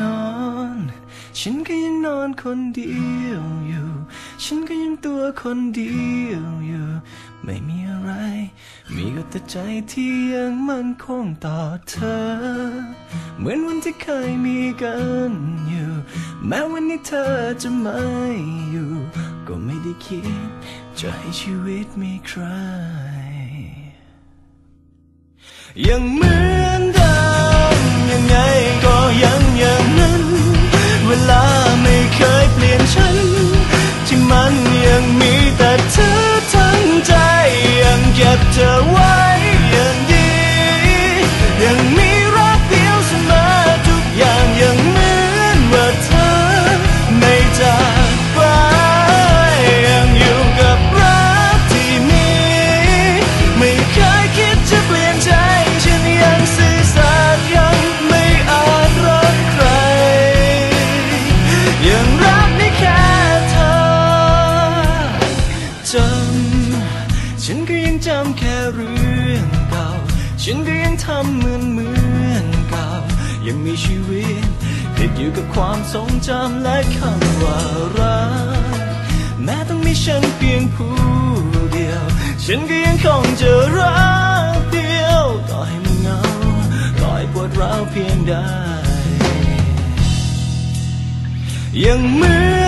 นอน ฉันก็ยังนอนคนเดียวอยู่ ฉันก็ยังตัวคนเดียวอยู่ ไม่มีอะไร มีก็แต่ใจที่ยังมั่นคงต่อเธอ เหมือนวันที่เคยมีกันอยู่ แม้วันนี้เธอจะไม่อยู่ ก็ไม่ได้คิด จะให้ชีวิตมีใคร ยังเหมือนำแค่เรื่องเก่า ฉันก็ยังทำเหมือนเหมือนเก่า ยังมีชีวิตติดอยู่กับความทรงจำและคำว่ารัก แม้ต้องมีฉันเพียงผู้เดียว ฉันก็ยังคงจะรักเดียวต่อให้มันเหงาต่อให้ปวดร้าวเพียงใดยังเหมือน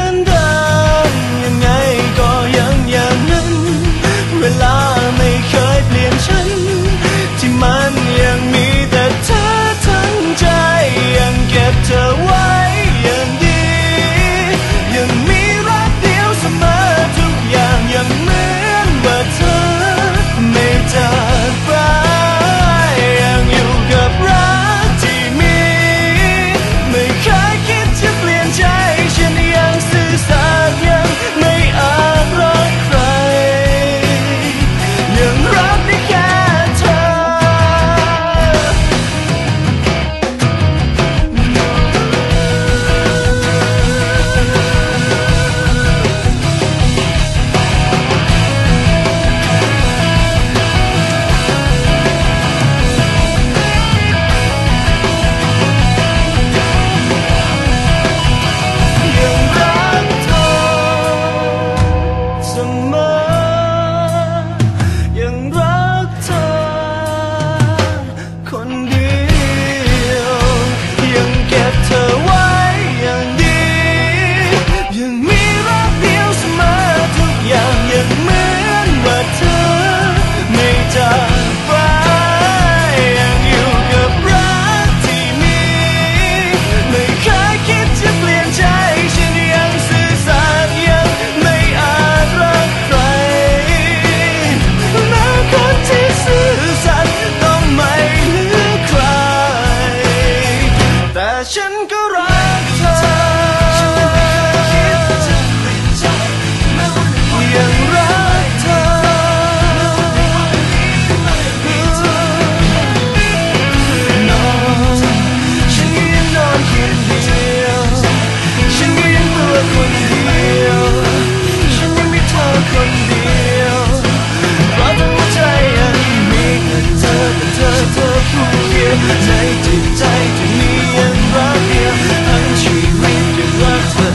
ใจจิตใจที่มียังรักเดียวทั้งชีวิตยังรักเธอ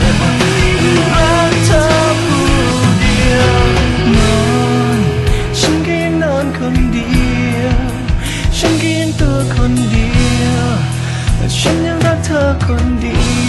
รักเธอผู้เดียวนอนฉันก็ยังนอนคนเดียวฉันก็ยังตัวคนเดียวฉันยังรักเธอคนเดียว